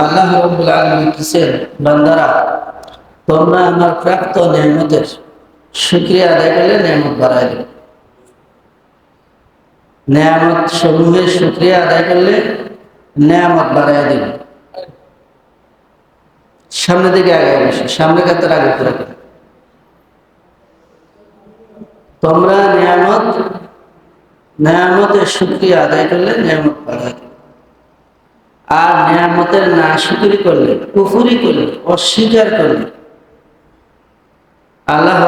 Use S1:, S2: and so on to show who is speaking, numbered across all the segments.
S1: আল্লাহ রব্বুল আলমী কিসেন বান্দারা, তোমরা আমার প্রাপ্ত নিয়ামতের শুক্রিয়া আদায় করলে নিয়ামত বাড়াই দেবে। নিয়ামত সমূহের শুক্রিয়া আদায় করলে নিয়ামত বাড়াই দেবে। সামনে দিকে আগে বসে সামনে কাতার আগে করে তোমরা নিয়ামত, নিয়ামতের শুক্রিয়া আদায় করলে নিয়ামত বাড়াই দেবে। আর নিয়ামতের না শুকরি করলে, কুফুরি করলে, অস্বীকার করলে। আল্লাহ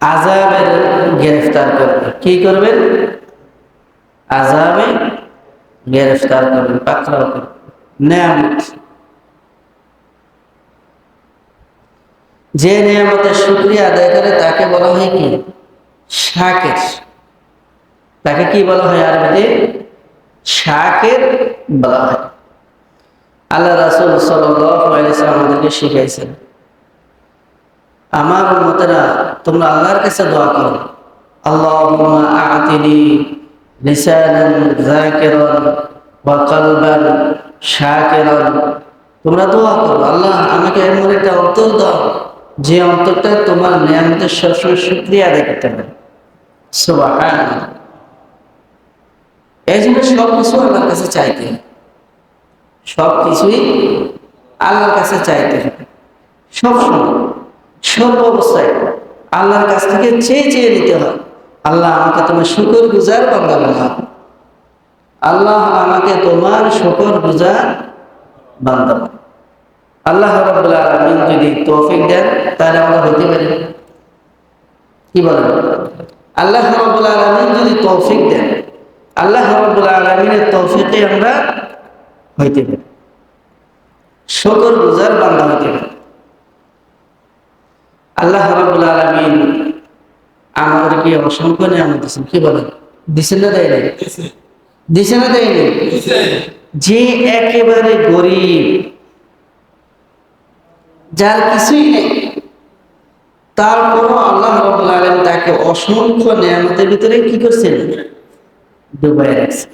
S1: আজাবের গ্রেফতার করবে। কি করবেন আজাবে গ্রেফতার করবেন পাকড়াও করবেন নিয়ামত। যে নিয়ামতের শুক্রিয়া আদায় করে তাকে বলা হয় কি? শাকের তাকে কি বলা হয় আরবিতে? শাকের বলা হয়। আল্লাহ রাসুল সাল্লাম আমাদেরকে শিখাইছেন। আমার মতেরা তোমরা আল্লাহর কাছে দোয়া করো। আ'তিনি লিসানান ওয়া শাকিরান। তোমরা দোয়া করো, আল্লাহ আমাকে এমন একটা অন্তর দাও, যে অন্তরটা তোমার নিয়ামতের সবসময় শুক্রিয়া আদায় করতে পারে। সুবহানাল্লাহ। এই জন্য সব কিছু আল্লাহর কাছে চাইতে সব কিছুই আল্লাহর কাছে চাইতে হবে। সবসময় সর্ব অবস্থায় আল্লাহর কাছ থেকে চেয়ে চেয়ে নিতে হয়, আল্লাহ আমাকে তোমার শুকর গুজার বান্দা বানাও। আল্লাহ আমাকে তোমার শুকর গুজার বান্দা। আল্লাহ রাব্বুল আলামিন যদি তৌফিক দেন, তাহলে আমরা হইতে পারি। কি বলেন? আল্লাহ রাব্বুল আলামিন যদি তৌফিক দেন আল্লাহ রাব্বুল আলামিনের তৌফিকে আমরা হইতে পারি। শুকর বান্দা হইতে পারি। আল্লাহ রাব্বুল আলামিন আমাদেরকে অসংখ্য দিয়েছেন কি বলেন? দিছেন না দেয় না যে একেবারে গরিব, যার কিছুই নেই তারপরও আল্লাহ রাব্বুল আলামিন তাকে অসংখ্য নিয়ামতের ভিতরে কি করছেন? ডুবাই রাখছে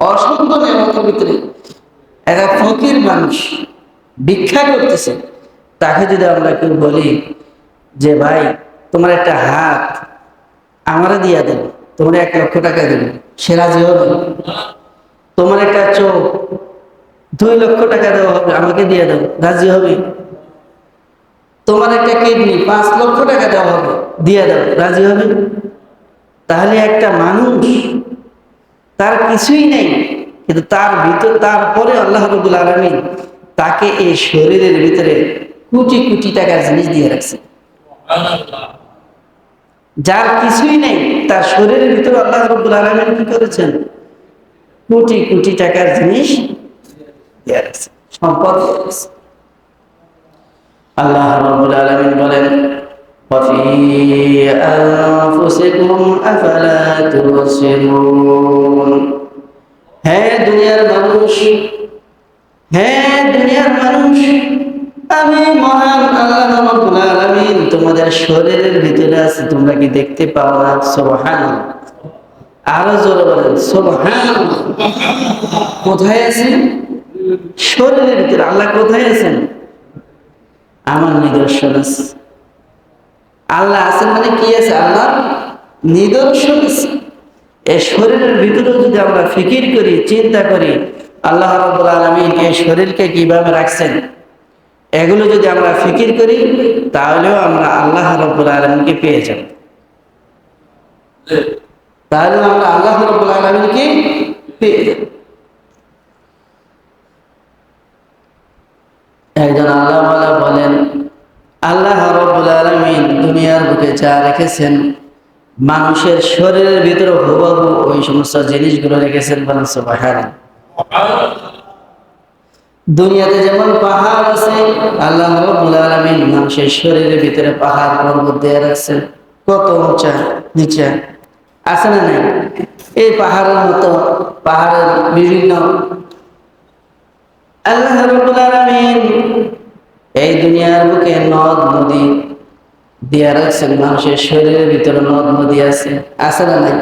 S1: অসংখ্য ভিতরে ফকির মানুষ ভিক্ষা করতেছে। তাকে যদি আমরা কেউ বলি যে, ভাই, তোমার একটা হাত দিয়া দেবে তোমার এক লক্ষ টাকা দেবে সে রাজি হবে? তোমার একটা চোখ দুই লক্ষ টাকা দেওয়া হবে, আমাকে দিয়ে দেবো রাজি হবে? তোমার একটা কিডনি পাঁচ লক্ষ টাকা দেওয়া হবে, দিয়ে দাও, রাজি হবে? তাহলে একটা মানুষ, তার কিছুই নেই, কিন্তু তার ভিতর, তারপরে আল্লাহ রবুল আলমিন তাকে এই শরীরের ভিতরে কোটি কোটি টাকার জিনিস দিয়ে রাখছে। যার কিছুই নেই, তার শরীরের ভিতরে আল্লাহ রবুল আলমিন কি করেছেন? কোটি কোটি টাকার জিনিস সম্পদ আল্লাহ রবুল আলমিন أنفسكم أفلا تبصرون হ্যাঁ দুনিয়ার মানুষ হ্যাঁ দুনিয়ার মানুষ আমি মহান আল্লাহ রাব্বুল আলামিন তোমাদের শরীরের ভিতরে আছে তোমরা কি দেখতে পাও না সুবহান আরো জোরে বলেন সুবহান কোথায় আছেন শরীরের ভিতরে আল্লাহ কোথায় আছেন আমার নিদর্শন আছে আল্লাহ আছেন মানে কি আছে আল্লাহ নিদর্শন এই শরীরের ভিতরেও যদি আমরা ফিকির করি, চিন্তা করি, আল্লাহ রাব্বুল আলামিন এই শরীরকে কীভাবে রাখছেন, এগুলো যদি আমরা ফিকির করি, তাহলেও আমরা আল্লাহ রাব্বুল আলামিনকে পেয়ে যাব। তাহলে আমরা আল্লাহ রাব্বুল আলামিনকে পেয়ে একজন আল্লাহ বলেন, আল্লাহ রব্বুল আলমিন দুনিয়ার বুকে যা রেখেছেন মানুষের শরীরের ভিতরে হুবহু ওই সমস্ত জিনিসগুলো রেখেছেন বলেন সুবহান দুনিয়াতে যেমন পাহাড় আছে, আল্লাহ রব্বুল আলমিন মানুষের শরীরের ভিতরে পাহাড় পর্বত দিয়ে রাখছেন। কত উঁচা, নিচা, আছে না নাই? এই পাহাড়ের মতো, পাহাড়ের বিভিন্ন আল্লাহ রব্বুল আলামিন এই দুনিয়ার বুকে নদ, নদী দিয়া রাখছেন মানুষের শরীরের ভিতরে নদ নদী আছে আছে না নাই?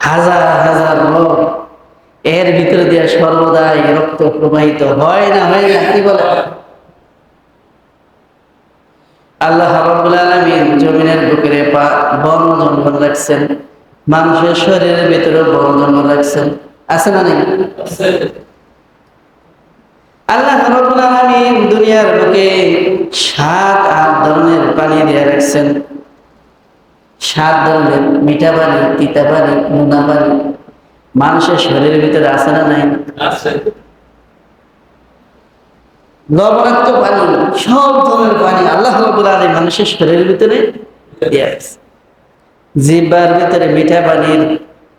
S1: হাজার হাজার এর ভিতরে দিয়ে সর্বদাই রক্ত প্রবাহিত হয় না হয় না কি বলে? আল্লাহ রাব্বুল আলামিন জমিনের বুকের পা বন জঙ্গল রাখছেন মানুষের শরীরের ভিতরে বন জঙ্গল রাখছেন আছে না নেই? আল্লাহ রাব্বুল আলামিন দুনিয়ার বুকে সাত পানি দিয়ে রাখছেন। সাত ধরনের মিঠা পানি তিতা পানি নোনা পানি। মানুষের শরীরের ভিতরে আছে না নাই? লবণাক্ত পানি সব ধরনের পানি আল্লাহ আলামিন মানুষের শরীরের ভিতরে দিয়ে রাখছে। জিব্বার ভিতরে মিঠা পানির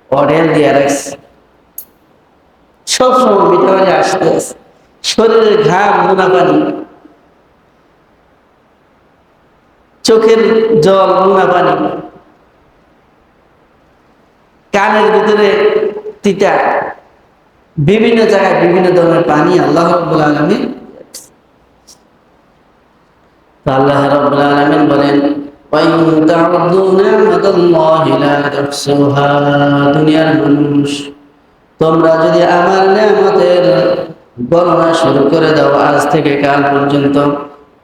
S1: অডেল দিয়ে রাখছে। সব সময় মিঠা পানি আসতে আছে শরীরের ঘাম নোনা পানি জল, নোনা পানি। কানের ভিতরে তিতা। বিভিন্ন জায়গায় বিভিন্ন ধরনের পানি আল্লাহ রব্বুল আলমী আল্লাহ রব্বুল আলমিন বলেন দুনিয়ার মানুষ, তোমরা যদি আমার নেমতের গণনা শুরু করে দাও আজ থেকে কাল পর্যন্ত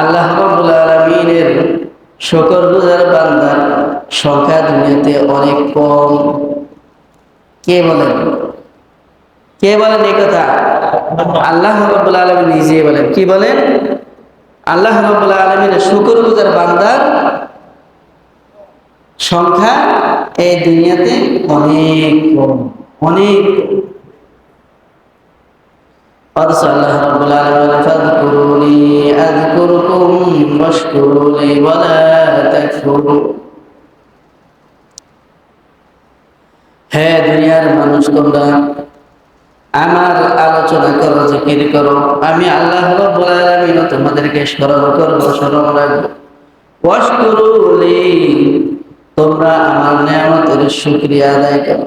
S1: আল্লাহ রাব্বুল আলামিনের শুকর গুজার বান্দার সংখ্যা দুনিয়াতে অনেক কম। কে বলেন কে বলেন এই কথা? আল্লাহ আলামিন নিজে বলেন। কি বলেন? আল্লাহ আলামিনের শুকর বান্দার সংখ্যা এই দুনিয়াতে অনেক কম। অনেক আলামিন ফাযকুরুনি আযকুরকুম ওয়াশকুরুলি ওয়ালা তাকফুরু হে দুনিয়ার মানুষ, তোমরা আমার আলোচনা করো, জিকির করো। আমি আল্লাহ রাব্বুল তোমাদেরকে স্মরণ করব, স্মরণ রাখব। ওয়াশকুরুলি, তোমরা আমার নিয়ামতের শুকরিয়া আদায় করো।